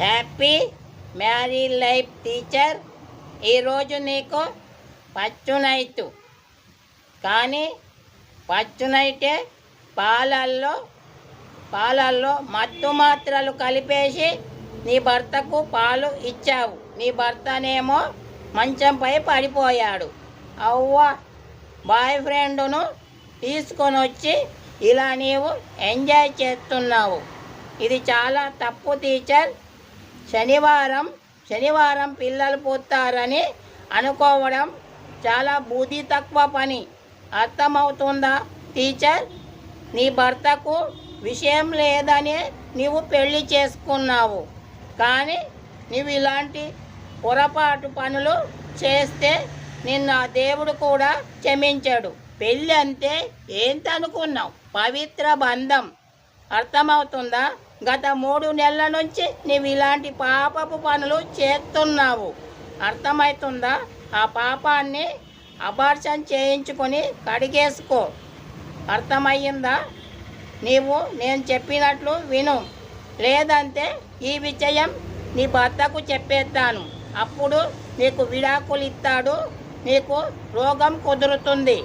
Happy marry life teacher ఈరోజు నీకు పచ్చునైతు. కానీ పచ్చునైతే పాలల్లో పాలల్లో మత్తు మాత్రలు కలిపేసి నీ భర్తకు పాలు ఇచ్చావు. నీ భర్తనేమో మంచంపై పడిపోయాడు. అవ్వ బాయ్ ఫ్రెండ్ను తీసుకొని వచ్చి ఇలా నీవు ఎంజాయ్ చేస్తున్నావు. ఇది చాలా తప్పు టీచర్. శనివారం శనివారం పిల్లలు పోతారని అనుకోవడం చాలా బుద్ధి తక్కువ పని. అర్థమవుతుందా టీచర్? నీ భర్తకు విషయం లేదని నీవు పెళ్ళి చేసుకున్నావు. కానీ నీవు ఇలాంటి పొరపాటు పనులు చేస్తే నిన్న దేవుడు కూడా క్షమించాడు. పెళ్ళి అంటే ఏంటనుకున్నావు? పవిత్ర బంధం. అర్థమవుతుందా? గత మూడు నెలల నుంచి నీవు ఇలాంటి పాపపు పనులు చేస్తున్నావు. అర్థమవుతుందా ఆ పాపాన్ని అబార్షన్ చేయించుకొని కడిగేసుకో. అర్థమయ్యిందా? నీవు నేను చెప్పినట్లు విను. లేదంటే ఈ విషయం నీ భర్తకు చెప్పేస్తాను. అప్పుడు నీకు విడాకులు ఇస్తాడు నీకు రోగం కుదురుతుంది.